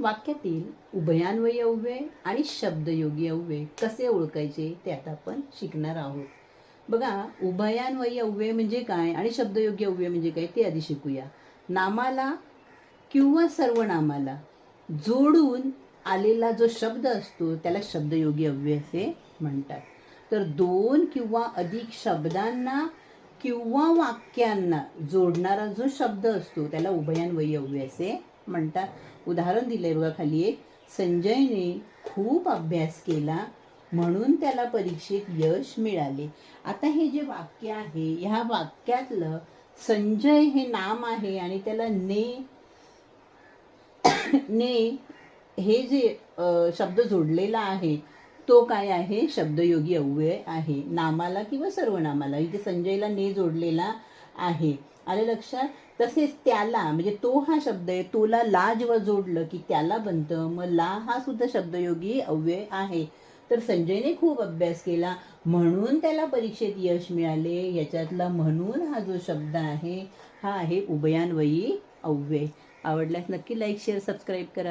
वाक्यातील उभयान्वयी अव्यय आणि शब्दयोगी अव्यय कसे ओळखायचे ते आता आपण शिकणार आहोत. बघा उभयान्वयी अव्यय म्हणजे काय आणि शब्दयोगी अव्यय म्हणजे काय ते आधी शिकूया. नामाला किंवा सर्वनामाला जोडून आलेला जो शब्द असतो त्याला शब्दयोगी अव्यय असे म्हणतात. तर दोन किंवा अधिक शब्दांना किंवा वाक्यांना जोडणारा जो शब्द असतो त्याला उभयान्वयी अव्यय असे म्हणतात. उदाहरण दिलंय बघा खाली एक. संजयने खूप अभ्यास केला म्हणून त्याला परीक्षेत यश मिळाले. आता हे जे वाक्य आहे ह्या वाक्यातलं संजय हे नाम आहे आणि त्याला ने ने हे जे शब्द जोडलेला आहे तो काय आहे? शब्दयोगी अव्यय आहे. नामाला किंवा सर्वनामाला. इथे संजयला ने जोडलेला आहे. आले लक्षात? तसेच त्याला म्हणजे तो हा शब्द आहे तोला ला जेव्हा जोडलं की त्याला बनतं. मग ला हा सुद्धा शब्दयोगी अव्यय आहे. तर संजयने खूप अभ्यास केला. म्हणून त्याला परीक्षेत यश मिळाले. याच्यातला म्हणून हा जो शब्द आहे हा आहे उभयान्वयी अव्यय. आवडल्यास नक्की लाईक शेअर सबस्क्राईब करा.